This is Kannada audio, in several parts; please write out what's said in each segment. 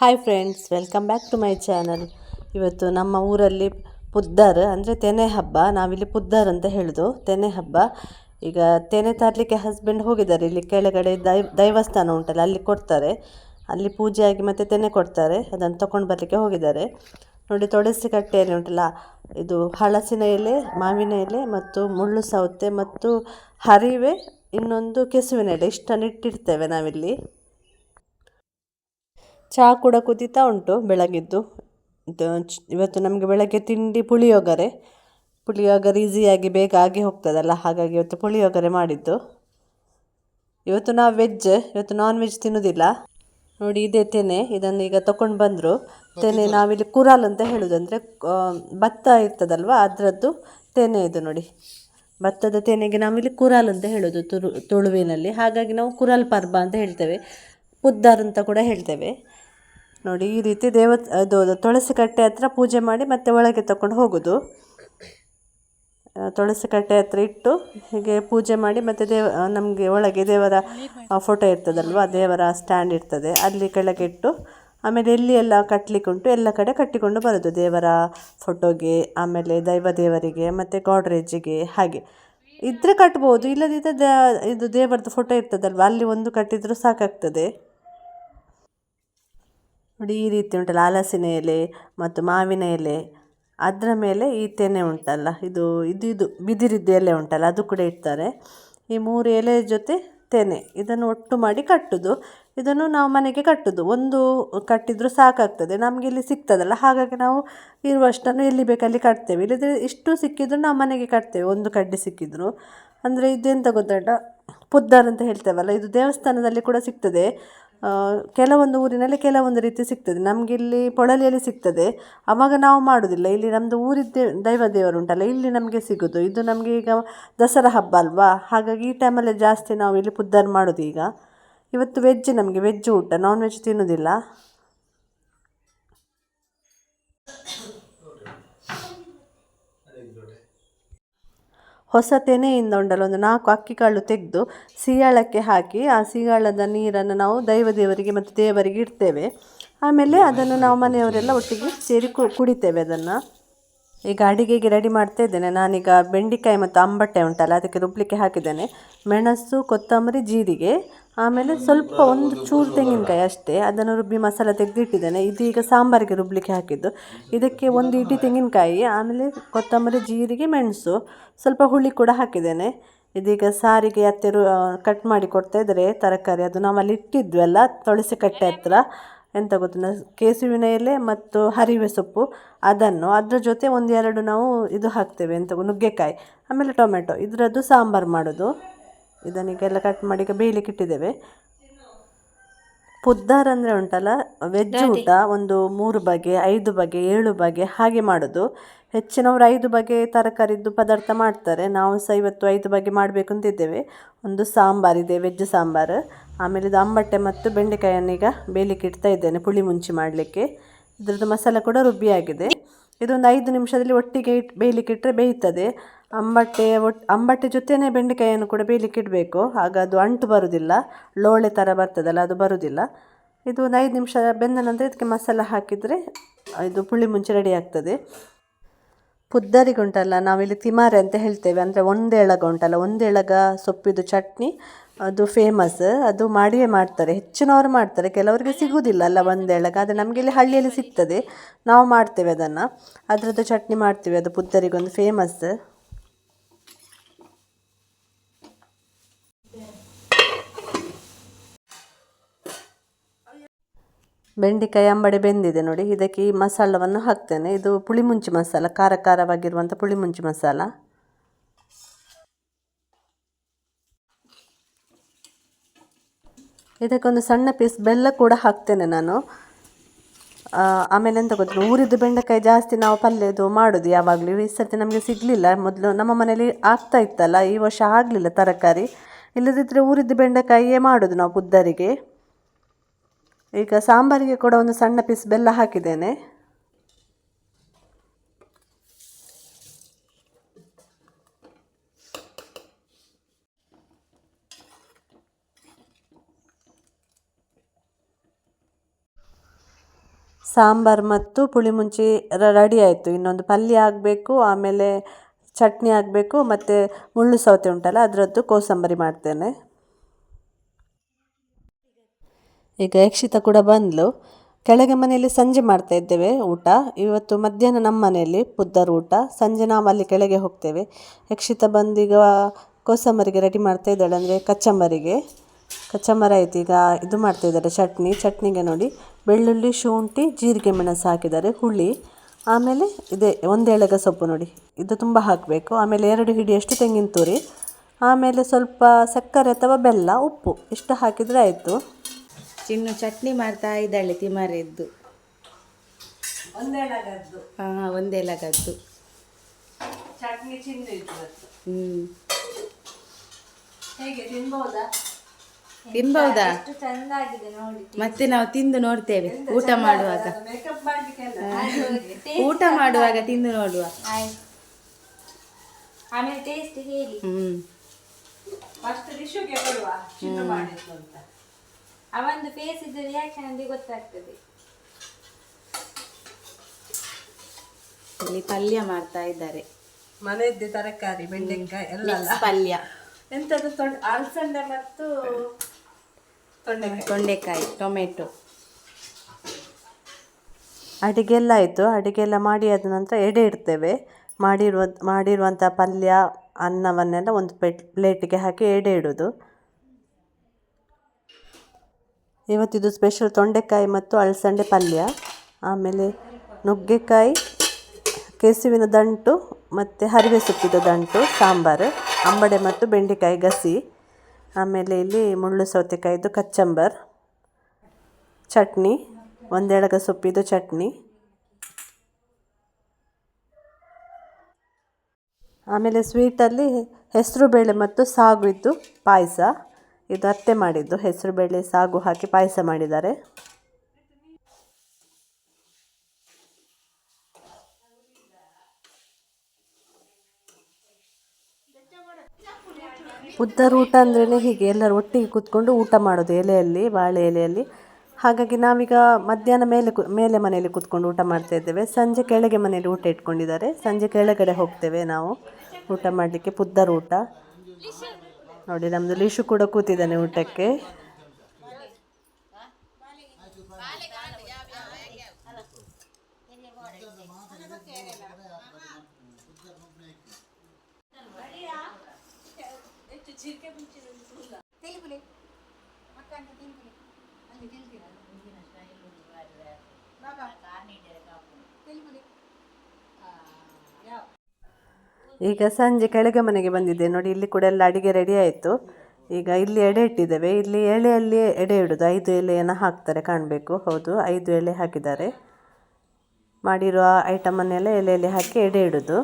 Hi friends welcome back to my channel ಇವತ್ತು ನಮ್ಮ ಊರಲ್ಲಿ ಪುದ್ದರ್, ಅಂದರೆ ತೆನೆ ಹಬ್ಬ, ನಾವಿಲ್ಲಿ ಪುದ್ದರ್ ಅಂತ ಹೇಳೋದು. ತೆನೆ ಹಬ್ಬ. ಈಗ ತೆನೆ ತರಲಿಕ್ಕೆ ಹಸ್ಬೆಂಡ್ ಹೋಗಿದ್ದಾರೆ. ಇಲ್ಲಿ ಕೆಳಗಡೆ ದೈ ದೈವಸ್ಥಾನ ಉಂಟಲ್ಲ, ಅಲ್ಲಿ ಕೊಡ್ತಾರೆ. ಅಲ್ಲಿ ಪೂಜೆ ಆಗಿ ಮತ್ತೆ ತೆನೆ ಕೊಡ್ತಾರೆ. ಅದನ್ನು ತೊಗೊಂಡು ಬರಲಿಕ್ಕೆ ಹೋಗಿದ್ದಾರೆ. ನೋಡಿ ತೊಳಸಿ ಕಟ್ಟೆಯಲ್ಲಿ ಉಂಟಲ್ಲ, ಇದು ಹಲಸಿನ ಎಲೆ, ಮಾವಿನ ಎಲೆ ಮತ್ತು ಮುಳ್ಳು ಸೌತೆ ಮತ್ತು ಹರಿವೆ, ಇನ್ನೊಂದು ಕೆಸುವಿನ ಎಲೆ. ಇಷ್ಟನ್ನು ಇಟ್ಟಿರ್ತೇವೆ ನಾವಿಲ್ಲಿ. ಚಹಾ ಕೂಡ ಕುದೀತಾ ಉಂಟು ಬೆಳಗಿದ್ದು. ಇವತ್ತು ನಮಗೆ ಬೆಳಗ್ಗೆ ತಿಂಡಿ ಪುಳಿಯೋಗರೆ. ಪುಳಿಯೋಗರೆ ಈಸಿಯಾಗಿ ಬೇಗ ಆಗಿ ಹೋಗ್ತದಲ್ಲ ಹಾಗಾಗಿ ಇವತ್ತು ಪುಳಿಯೋಗರೆ ಮಾಡಿದ್ದು. ಇವತ್ತು ನಾವು ವೆಜ್ ಇವತ್ತು ನಾನ್ ವೆಜ್ ತಿನ್ನೋದಿಲ್ಲ. ನೋಡಿ ಇದೇ ತೆನೆ ಇದನ್ನು ಈಗ ತಗೊಂಡು ಬಂದರು. ತೆನೆ ನಾವಿಲ್ಲಿ ಕುರಾಲ್ ಅಂತ ಹೇಳೋದು ಅಂದರೆ ಭತ್ತ ಇರ್ತದಲ್ವ ಅದರದ್ದು ತೆನೆ ಇದು ನೋಡಿ. ಭತ್ತದ ತೆನೆಗೆ ನಾವಿಲ್ಲಿ ಕುರಾಲ್ ಅಂತ ಹೇಳೋದು ತುಳು ತುಳುವಿನಲ್ಲಿ. ಹಾಗಾಗಿ ನಾವು ಕುರಾಲ್ ಪರ್ಬ ಅಂತ ಹೇಳ್ತೇವೆ. ಪುದ್ದಾರ್ ಅಂತ ಕೂಡ ಹೇಳ್ತೇವೆ. ನೋಡಿ, ಈ ರೀತಿ ದೇವ, ಅದು ತುಳಸಿ ಕಟ್ಟೆ ಹತ್ರ ಪೂಜೆ ಮಾಡಿ ಮತ್ತೆ ಒಳಗೆ ತಕೊಂಡು ಹೋಗೋದು. ತುಳಸಿ ಕಟ್ಟೆ ಹತ್ರ ಇಟ್ಟು ಹೀಗೆ ಪೂಜೆ ಮಾಡಿ ಮತ್ತೆ ದೇವ ನಮಗೆ ಒಳಗೆ ದೇವರ ಫೋಟೋ ಇರ್ತದಲ್ವ, ದೇವರ ಸ್ಟ್ಯಾಂಡ್ ಇರ್ತದೆ. ಅಲ್ಲಿ ಕೆಳಗೆ ಇಟ್ಟು ಆಮೇಲೆ ಎಲ್ಲಿ ಎಲ್ಲ ಕಟ್ಟಲಿಕ್ಕೆ ಉಂಟು, ಎಲ್ಲ ಕಡೆ ಕಟ್ಟಿಕೊಂಡು ಬರೋದು. ದೇವರ ಫೋಟೋಗೆ ಆಮೇಲೆ ದೈವ ದೇವರಿಗೆ, ಮತ್ತು ಗಾಡ್ರೇಜಿಗೆ ಹಾಗೆ. ಇದ್ದರೆ ಕಟ್ಬೋದು ಇಲ್ಲದಿದ್ದರೆ ಇದು ದೇವರದ್ದು ಫೋಟೋ ಇರ್ತದಲ್ವ, ಅಲ್ಲಿ ಒಂದು ಕಟ್ಟಿದರೂ ಸಾಕಾಗ್ತದೆ. ನೋಡಿ, ಈ ರೀತಿ ಉಂಟಲ್ಲ, ಹಲಸಿನ ಎಲೆ ಮತ್ತು ಮಾವಿನ ಎಲೆ. ಅದರ ಮೇಲೆ ಈ ತೆನೆ ಉಂಟಲ್ಲ, ಇದು ಇದು ಇದು ಬಿದಿರಿದ್ದು ಎಲೆ ಉಂಟಲ್ಲ, ಅದು ಕೂಡ ಇಡ್ತಾರೆ. ಈ ಮೂರು ಎಲೆ ಜೊತೆ ತೆನೆ, ಇದನ್ನು ಒಟ್ಟು ಮಾಡಿ ಕಟ್ಟುದು. ಇದನ್ನು ನಾವು ಮನೆಗೆ ಕಟ್ಟುದು. ಒಂದು ಕಟ್ಟಿದರೂ ಸಾಕಾಗ್ತದೆ, ನಮಗೆ ಇಲ್ಲಿ ಸಿಗ್ತದಲ್ಲ, ಹಾಗಾಗಿ ನಾವು ಇರುವಷ್ಟನ್ನು ಎಲ್ಲಿ ಬೇಕಲ್ಲಿ ಕಟ್ತೇವೆ. ಇಲ್ಲದ್ರೆ ಇಷ್ಟು ಸಿಕ್ಕಿದ್ರು ನಾವು ಮನೆಗೆ ಕಟ್ತೇವೆ, ಒಂದು ಕಡ್ಡಿ ಸಿಕ್ಕಿದ್ರು. ಅಂದರೆ ಇದೆಂತ ಗೊತ್ತುಂಟ? ಪುದ್ದಾರ್ ಅಂತ ಹೇಳ್ತೇವಲ್ಲ, ಇದು ದೇವಸ್ಥಾನದಲ್ಲಿ ಕೂಡ ಸಿಗ್ತದೆ. ಕೆಲವೊಂದು ಊರಿನಲ್ಲಿ ಕೆಲವೊಂದು ರೀತಿ ಸಿಗ್ತದೆ. ನಮಗೆ ಇಲ್ಲಿ ಪೊಳಲಿಯಲ್ಲಿ ಸಿಗ್ತದೆ. ಆವಾಗ ನಾವು ಮಾಡೋದಿಲ್ಲ. ಇಲ್ಲಿ ನಮ್ಮದು ಊರಿದ್ದೇ ದೈವ ದೇವರು ಉಂಟಲ್ಲ, ಇಲ್ಲಿ ನಮಗೆ ಸಿಗೋದು. ಇದು ನಮಗೆ ಈಗ ದಸರಾ ಹಬ್ಬ ಅಲ್ವಾ? ಹಾಗಾಗಿ ಈ ಟೈಮಲ್ಲೇ ಜಾಸ್ತಿ ನಾವು ಇಲ್ಲಿ ಪುದ್ದಾರ್ ಮಾಡೋದು ಈಗ. ಇವತ್ತು ವೆಜ್ ನಮಗೆ ವೆಜ್ ಊಟ ನಾನ್ ವೆಜ್ ತಿನ್ನೋದಿಲ್ಲ. ಹೊಸ ತೆನೆಯಿಂದ ಉಂಡಲ್ಲ, ಒಂದು ನಾಲ್ಕು ಅಕ್ಕಿ ಕಾಳು ತೆಗೆದು ಸೀಯಾಳಕ್ಕೆ ಹಾಕಿ, ಆ ಸೀಯಾಳದ ನೀರನ್ನು ನಾವು ದೈವ ದೇವರಿಗೆ ಮತ್ತು ದೇವರಿಗೆ ಇಡ್ತೇವೆ. ಆಮೇಲೆ ಅದನ್ನು ನಾವು ಮನೆಯವರೆಲ್ಲ ಒಟ್ಟಿಗೆ ಸೇರಿ ಕುಡಿತೇವೆ ಅದನ್ನು. ಈಗ ಅಡಿಗೆಗೆ ರೆಡಿ ಮಾಡ್ತಾ ಇದ್ದೇನೆ. ನಾನೀಗ ಬೆಂಡೆಕಾಯಿ ಮತ್ತು ಅಂಬಟ್ಟೆ ಉಂಟಲ್ಲ, ಅದಕ್ಕೆ ರುಬ್ಬಲಿಕ್ಕೆ ಹಾಕಿದ್ದೇನೆ. ಮೆಣಸು, ಕೊತ್ತಂಬರಿ, ಜೀರಿಗೆ, ಆಮೇಲೆ ಸ್ವಲ್ಪ ಒಂದು ಚೂರು ತೆಂಗಿನಕಾಯಿ ಅಷ್ಟೇ. ಅದನ್ನು ರುಬ್ಬಿ ಮಸಾಲ ತೆಗೆದಿಟ್ಟಿದ್ದೇನೆ. ಇದೀಗ ಸಾಂಬಾರಿಗೆ ರುಬ್ಬಲಿಕ್ಕೆ ಹಾಕಿದ್ದು. ಇದಕ್ಕೆ ಒಂದು ಇಟಿ ತೆಂಗಿನಕಾಯಿ, ಆಮೇಲೆ ಕೊತ್ತಂಬರಿ, ಜೀರಿಗೆ, ಮೆಣಸು. ಸ್ವಲ್ಪ ಹುಳಿ ಕೂಡ ಹಾಕಿದ್ದೇನೆ. ಇದೀಗ ಸಾರಿಗೆ ಹತ್ತಿರ ಕಟ್ ಮಾಡಿ ಕೊಡ್ತಾ ಇದ್ದಾರೆ. ತರಕಾರಿ ಅದು ನಾವಲ್ಲಿ ಇಟ್ಟಿದ್ವಲ್ಲ, ತುಳಸಿ ಕಟ್ಟೆ ಹತ್ರ. ಎಂತ ಗೊತ್ತಿಲ್ಲ ಕೇಸುವಿನ ಎಲೆ ಮತ್ತು ಹರಿವೆ ಸೊಪ್ಪು. ಅದನ್ನು ಅದರ ಜೊತೆ ಒಂದೆರಡು ನಾವು ಇದು ಹಾಕ್ತೇವೆ. ಎಂತ ನುಗ್ಗೆಕಾಯಿ. ಆಮೇಲೆ ಟೊಮೆಟೊ ಇದರದ್ದು ಸಾಂಬಾರು ಮಾಡೋದು. ಇದನ್ನೀಗೆಲ್ಲ ಕಟ್ ಮಾಡಿ ಈಗ ಬೇಯಲಿಕ್ಕೆ ಇಟ್ಟಿದ್ದೇವೆ. ಪುದ್ದಾರ್ ಅಂದರೆ ಉಂಟಲ್ಲ? ವೆಜ್ ಊಟ ಒಂದು ಮೂರು ಬಗೆ ಐದು ಬಗೆ ಏಳು ಬಗೆ ಹಾಗೆ ಮಾಡೋದು. ಹೆಚ್ಚಿನವರು ಐದು ಬಗೆ ತರಕಾರಿದ್ದು ಪದಾರ್ಥ ಮಾಡ್ತಾರೆ. ನಾವು ಸಹ ಇವತ್ತು ಐದು ಬಗೆ ಮಾಡಬೇಕು ಅಂತಿದ್ದೇವೆ ಒಂದು ಸಾಂಬಾರಿದೆ ವೆಜ್ ಸಾಂಬಾರು. ಆಮೇಲೆ ಇದು ಅಂಬಟ್ಟೆ ಮತ್ತು ಬೆಂಡೆಕಾಯನ್ನು ಈಗ ಬೇಯಲಿಕ್ಕೆ ಇಡ್ತಾ ಇದ್ದೇನೆ ಪುಳಿ ಮುಂಚಿ ಮಾಡಲಿಕ್ಕೆ. ಇದರದ್ದು ಮಸಾಲೆ ಕೂಡ ರುಬ್ಬಿಯಾಗಿದೆ. ಇದೊಂದು ಐದು ನಿಮಿಷದಲ್ಲಿ ಒಟ್ಟಿಗೆ ಇಟ್ ಬೇಯಲಿಕ್ಕೆ ಇಟ್ಟರೆ ಬೇಯ್ತದೆ. ಅಂಬಟ್ಟೆ ಒಟ್ಟು ಅಂಬಟ್ಟೆ ಜೊತೆನೇ ಬೆಂಡೆಕಾಯನ್ನು ಕೂಡ ಬೇಯಲಿಕ್ಕೆ ಇಡಬೇಕು. ಆಗ ಅದು ಅಂಟು ಬರುವುದಿಲ್ಲ ಲೋಳೆ ಥರ ಬರ್ತದಲ್ಲ, ಅದು ಬರುವುದಿಲ್ಲ ಇದು ಒಂದು ಐದು ನಿಮಿಷ ಬೆಂದ ನಂತರ ಇದಕ್ಕೆ ಮಸಾಲ ಹಾಕಿದರೆ ಇದು ಪುಳಿ ಮುಂಚೆ ರೆಡಿ ಆಗ್ತದೆ. ಪುದ್ದರಿಗೆ ಉಂಟಲ್ಲ ನಾವಿಲ್ಲಿ ತಿಮಾರೆ ಅಂತ ಹೇಳ್ತೇವೆ. ಅಂದರೆ ಒಂದೆಳಗ ಉಂಟಲ್ಲ, ಒಂದೆಳಗ ಸೊಪ್ಪಿದು ಚಟ್ನಿ. ಅದು ಫೇಮಸ್ ಅದು ಮಾಡಿಯೇ ಮಾಡ್ತಾರೆ, ಹೆಚ್ಚಿನವರು ಮಾಡ್ತಾರೆ, ಕೆಲವರಿಗೆ ಸಿಗುವುದಿಲ್ಲ ಅಲ್ಲ ಒಂದೆಳಗ ಆದರೆ ನಮಗೆ ಇಲ್ಲಿ ಹಳ್ಳಿಯಲ್ಲಿ ಸಿಗ್ತದೆ. ನಾವು ಮಾಡ್ತೇವೆ ಅದನ್ನು. ಅದರದ್ದು ಚಟ್ನಿ ಮಾಡ್ತೀವಿ, ಅದು ಪುದ್ದರಿಗೊಂದು ಫೇಮಸ್ ಬೆಂಡೆಕಾಯಿ ಅಂಬಡೆ ಬೆಂದಿದೆ ನೋಡಿ, ಇದಕ್ಕೆ ಈ ಮಸಾಲವನ್ನು ಹಾಕ್ತೇನೆ. ಇದು ಪುಳಿಮುಂಚಿ ಮಸಾಲ, ಖಾರ ಖಾರವಾಗಿರುವಂಥ ಪುಳಿಮುಂಚಿ ಮಸಾಲ. ಇದಕ್ಕೊಂದು ಸಣ್ಣ ಪೀಸ್ ಬೆಲ್ಲ ಕೂಡ ಹಾಕ್ತೇನೆ ನಾನು. ಆಮೇಲೆ ಎಂತ ಗೊತ್ತಿಲ್ಲ ಊರಿದ್ದು ಬೆಂಡೆಕಾಯಿ ಜಾಸ್ತಿ ನಾವು ಪಲ್ಯದು ಮಾಡೋದು ಯಾವಾಗಲೂ. ಈ ಸರ್ತಿ ನಮಗೆ ಸಿಗಲಿಲ್ಲ. ಮೊದಲು ನಮ್ಮ ಮನೇಲಿ ಆಗ್ತಾ ಇತ್ತಲ್ಲ, ಈ ವರ್ಷ ಆಗಲಿಲ್ಲ ತರಕಾರಿ. ಇಲ್ಲದಿದ್ದರೆ ಊರಿದ್ದು ಬೆಂಡೆಕಾಯಿಯೇ ಮಾಡೋದು ನಾವು ಬುದ್ಧರಿಗೆ ಈಗ ಸಾಂಬಾರಿಗೆ ಕೂಡ ಒಂದು ಸಣ್ಣ ಪೀಸ್ ಬೆಲ್ಲ ಹಾಕಿದ್ದೇನೆ. ಸಾಂಬಾರು ಮತ್ತು ಪುಳಿಮುಂಚಿ ರೆಡಿ ಆಯಿತು. ಇನ್ನೊಂದು ಪಲ್ಯ ಆಗಬೇಕು, ಆಮೇಲೆ ಚಟ್ನಿ ಆಗಬೇಕು, ಮತ್ತು ಮುಳ್ಳು ಸೌತೆ ಉಂಟಲ್ಲ, ಅದರದ್ದು ಕೋಸಂಬರಿ ಮಾಡ್ತೇನೆ. ಈಗ ಯಕ್ಷಿತ ಕೂಡ ಬಂದಳು ಕೆಳಗೆ ಮನೆಯಲ್ಲಿ ಸಂಜೆ ಮಾಡ್ತಾ ಇದ್ದೇವೆ, ಊಟ. ಇವತ್ತು ಮಧ್ಯಾಹ್ನ ನಮ್ಮ ಮನೆಯಲ್ಲಿ ಪುದ್ದರ್ ಊಟ. ಸಂಜೆ ನಾವು ಅಲ್ಲಿ ಕೆಳಗೆ ಹೋಗ್ತೇವೆ. ಯಕ್ಷಿತ ಬಂದೀಗ ಕೋಸಂಬರಿಗೆ ರೆಡಿ ಮಾಡ್ತಾ ಇದ್ದಾಳೆ ಅಂದರೆ ಕಚ್ಚಂಬರಿಗೆ. ಕಚ್ಚಂಬರ ಐತಿ. ಈಗ ಇದು ಮಾಡ್ತಾ ಇದ್ದಾರೆ ಚಟ್ನಿ. ಚಟ್ನಿಗೆ ನೋಡಿ ಬೆಳ್ಳುಳ್ಳಿ ಶುಂಠಿ ಜೀರಿಗೆ ಮೆಣಸು ಹಾಕಿದ್ದಾರೆ ಹುಳಿ. ಆಮೇಲೆ ಇದೆ ಒಂದೇಳಗ ಸೊಪ್ಪು ನೋಡಿ. ಇದು ತುಂಬ ಹಾಕಬೇಕು. ಆಮೇಲೆ ಎರಡು ಹಿಡಿಯಷ್ಟು ತೆಂಗಿನ ತುರಿ. ಆಮೇಲೆ ಸ್ವಲ್ಪ ಸಕ್ಕರೆ ಅಥವಾ ಬೆಲ್ಲ ಉಪ್ಪು. ಇಷ್ಟು ಹಾಕಿದರೆ ಆಯಿತು. ಚಿನ್ನು ಚಟ್ನಿ ಮಾಡ್ತಾ ಇದ್ದಾಳೆ ತಿಮಾರೆದ್ದು. ಒಂದೇಳಗದ್ದು ಹಾಂ ಒಂದೇ ಚಟ್ನಿ ಇದ್ದು ಹ್ಞೂ ಹೇಗೆ ತಿನ್ಬಹುದಾ ತಿನ್ಬಹುದಾ ಮತ್ತೆ ನಾವು ತಿಂದು ನೋಡ್ತೇವೆ ಊಟ ಮಾಡುವಾಗ. ಊಟ ಮಾಡುವಾಗ ತಿಂದು ನೋಡುವ. ಅಂತ. ಅವಂದು ಫೇಸ್ ಇದ್ದು ರಿಯಾಕ್ಷನ್ ಅಲ್ಲಿ ಗೊತ್ತಾಗ್ತದೆ. ಇಲ್ಲಿ ಪಲ್ಯ ಮಾಡ್ತಾ ಇದ್ದಾರೆ. ಮನೆಯದ್ದೇ ತರಕಾರಿ ಬೆಂಡೆಕಾಯಿ ಎಲ್ಲ ಪಲ್ಯ. ಎಂತದ್ದು ತೊಂಡ್ ಅಲಸಂಡೆ ಮತ್ತು ತೊಂಡೆಕಾಯಿ. ಟೊಮೆಟೊ. ಅಡಿಗೆ ಎಲ್ಲ ಆಯಿತು. ಅಡಿಗೆ ಎಲ್ಲ ಮಾಡಿ ಆದ ನಂತರ ಎಡೆ ಇಡ್ತೇವೆ. ಮಾಡಿರುವ ಮಾಡಿರುವಂಥ ಪಲ್ಯ ಅನ್ನವನ್ನೆಲ್ಲ ಒಂದು ಪೆಟ್ ಪ್ಲೇಟಿಗೆ ಹಾಕಿ ಎಡೆ ಇಡೋದು. ಇವತ್ತಿದು ಸ್ಪೆಷಲ್ ತೊಂಡೆಕಾಯಿ ಮತ್ತು ಅಳಸಂಡೆ ಪಲ್ಯ. ಆಮೇಲೆ ನುಗ್ಗೆಕಾಯಿ ಕೆಸುವಿನ ದಂಟು ಮತ್ತು ಹರಿವೆ ಸೊಪ್ಪಿದ ದಂಟು ಸಾಂಬಾರು ಅಂಬಡೆ ಮತ್ತು ಬೆಂಡೆಕಾಯಿ ಗಸಿ. ಆಮೇಲೆ ಇಲ್ಲಿ ಮುಳ್ಳು ಸೌತೆಕಾಯಿದು ಕಚ್ಚಂಬರ್. ಚಟ್ನಿ, ಒಂದೆಳಗ ಸೊಪ್ಪಿದು ಚಟ್ನಿ. ಆಮೇಲೆ ಸ್ವೀಟಲ್ಲಿ ಹೆಸರು ಬೇಳೆ ಮತ್ತು ಸಾಗು ಇದ್ದು ಪಾಯಸ. ಇದು ಅತ್ತೆ ಮಾಡಿದ್ದು, ಹೆಸರು ಬೇಳೆ, ಸಾಗು ಹಾಕಿ ಪಾಯಸ ಮಾಡಿದ್ದಾರೆ. ಉದ್ದರ ಊಟ ಅಂದ್ರೇ ಹೀಗೆ, ಎಲ್ಲರೂ ಒಟ್ಟಿಗೆ ಕೂತ್ಕೊಂಡು ಊಟ ಮಾಡೋದು, ಎಲೆಯಲ್ಲಿ, ಬಾಳೆ ಎಲೆಯಲ್ಲಿ. ಹಾಗಾಗಿ ನಾವೀಗ ಮಧ್ಯಾಹ್ನ ಮೇಲೆ ಕು, ಮೇಲೆ ಮನೆಯಲ್ಲಿ ಕೂತ್ಕೊಂಡು ಊಟ ಮಾಡ್ತಾ ಇದ್ದೇವೆ. ಸಂಜೆ ಕೆಳಗೆ ಮನೆಯಲ್ಲಿ ಊಟ ಇಟ್ಕೊಂಡಿದ್ದಾರೆ. ಸಂಜೆ ಕೆಳಗಡೆ ಹೋಗ್ತೇವೆ ನಾವು. ಊಟ ಮಾಡಲಿಕ್ಕೆ ಪುದ್ದರ ಊಟ ನೋಡಿ ನಮ್ಮದು ಲೀಶು ಕೂಡ ಕೂತಿದ್ದಾನೆ ಊಟಕ್ಕೆ. ಈಗ ಸಂಜೆ ಕೆಳಗೆ ಮನೆಗೆ ಬಂದಿದ್ದೆ. ನೋಡಿ ಇಲ್ಲಿ ಕೂಡ ಎಲ್ಲ ಅಡಿಗೆ ರೆಡಿ ಆಯಿತು. ಈಗ ಇಲ್ಲಿ ಎಡೆ ಇಟ್ಟಿದ್ದೇವೆ. ಇಲ್ಲಿ ಎಳೆಯಲ್ಲಿ ಎಡೆ ಇಡೋದು. ಐದು ಎಲೆಯನ್ನು ಹಾಕ್ತಾರೆ ಕಾಣಬೇಕು. ಹೌದು ಐದು ಎಲೆ ಹಾಕಿದ್ದಾರೆ. ಮಾಡಿರುವ ಐಟಮನ್ನೆಲ್ಲ ಎಲೆಯಲ್ಲಿ ಹಾಕಿ ಎಡೆ ಇಡೋದು.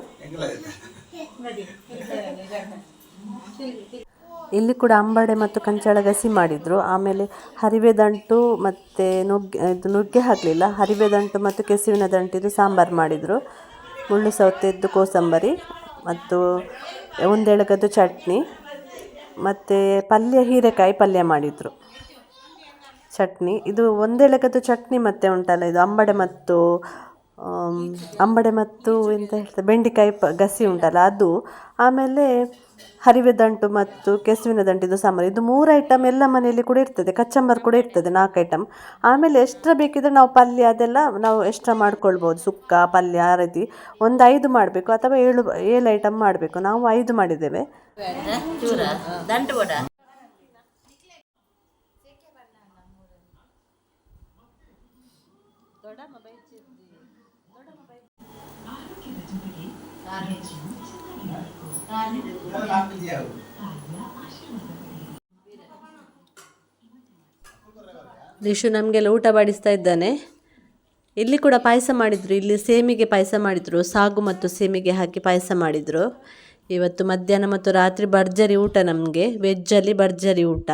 ಇಲ್ಲಿ ಕೂಡ ಅಂಬಡೆ ಮತ್ತು ಕಂಚಾಳ ಗಸಿ ಮಾಡಿದರು. ಆಮೇಲೆ ಹರಿವೆ ದಂಟು ಮತ್ತು ನುಗ್ಗೆ, ಇದು ನುಗ್ಗೆ ಹಾಕಲಿಲ್ಲ. ಹರಿವೆ ದಂಟು ಮತ್ತು ಕೆಸುವಿನ ದಂಟಿದು ಸಾಂಬಾರು ಮಾಡಿದರು. ಮುಳ್ಳು ಸೌತೆದ್ದು ಕೋಸಂಬರಿ ಮತ್ತು ಒಂದೆಳಗದ್ದು ಚಟ್ನಿ ಮತ್ತು ಪಲ್ಯ, ಹೀರೆಕಾಯಿ ಪಲ್ಯ ಮಾಡಿದರು. ಚಟ್ನಿ, ಇದು ಒಂದೆಳಗದ್ದು ಚಟ್ನಿ ಮತ್ತೆ ಉಂಟಲ್ಲ, ಇದು ಅಂಬಡೆ ಮತ್ತು ಅಂಬಡೆ ಮತ್ತು ಎಂತ ಹೇಳ್ತಾರೆ, ಬೆಂಡೆಕಾಯಿ ಪ, ಗಸಿ ಉಂಟಲ್ಲ ಅದು. ಆಮೇಲೆ ಹರಿವೆ ದಂಟು ಮತ್ತು ಕೆಸುವಿನ ದಂಟಿದು ಸಾಂಬಾರು ಇದು ಮೂರು ಐಟಮ್ ಎಲ್ಲ ಮನೆಯಲ್ಲಿ ಕೂಡ ಇರ್ತದೆ. ಕಚ್ಚಂಬರ್ ಕೂಡ ಇರ್ತದೆ, ನಾಲ್ಕು ಐಟಮ್ ಆಮೇಲೆ ಎಕ್ಸ್ಟ್ರಾ ಬೇಕಿದ್ರೆ ನಾವು ಪಲ್ಯ ಅದೆಲ್ಲ ನಾವು ಎಕ್ಸ್ಟ್ರಾ ಮಾಡ್ಕೊಳ್ಬೋದು. ಸುಕ್ಕ, ಪಲ್ಯ ಆ ರೀತಿ ಒಂದು ಐದು ಮಾಡಬೇಕು ಅಥವಾ ಏಳು ಏಳು ಐಟಮ್ ಮಾಡಬೇಕು. ನಾವು ಐದು ಮಾಡಿದ್ದೇವೆ. ರಿಶು ನಮಗೆಲ್ಲ ಊಟ ಬಡಿಸ್ತಾ ಇದ್ದಾನೆ. ಇಲ್ಲಿ ಕೂಡ ಪಾಯಸ ಮಾಡಿದರು. ಇಲ್ಲಿ ಸೇಮಿಗೆ ಪಾಯಸ ಮಾಡಿದರು. ಸಾಗು ಮತ್ತು ಸೇಮಿಗೆ ಹಾಕಿ ಪಾಯಸ ಮಾಡಿದರು. ಇವತ್ತು ಮಧ್ಯಾಹ್ನ ಮತ್ತು ರಾತ್ರಿ ಭರ್ಜರಿ ಊಟ ನಮಗೆ. ವೆಜ್ಜಲ್ಲಿ ಭರ್ಜರಿ ಊಟ.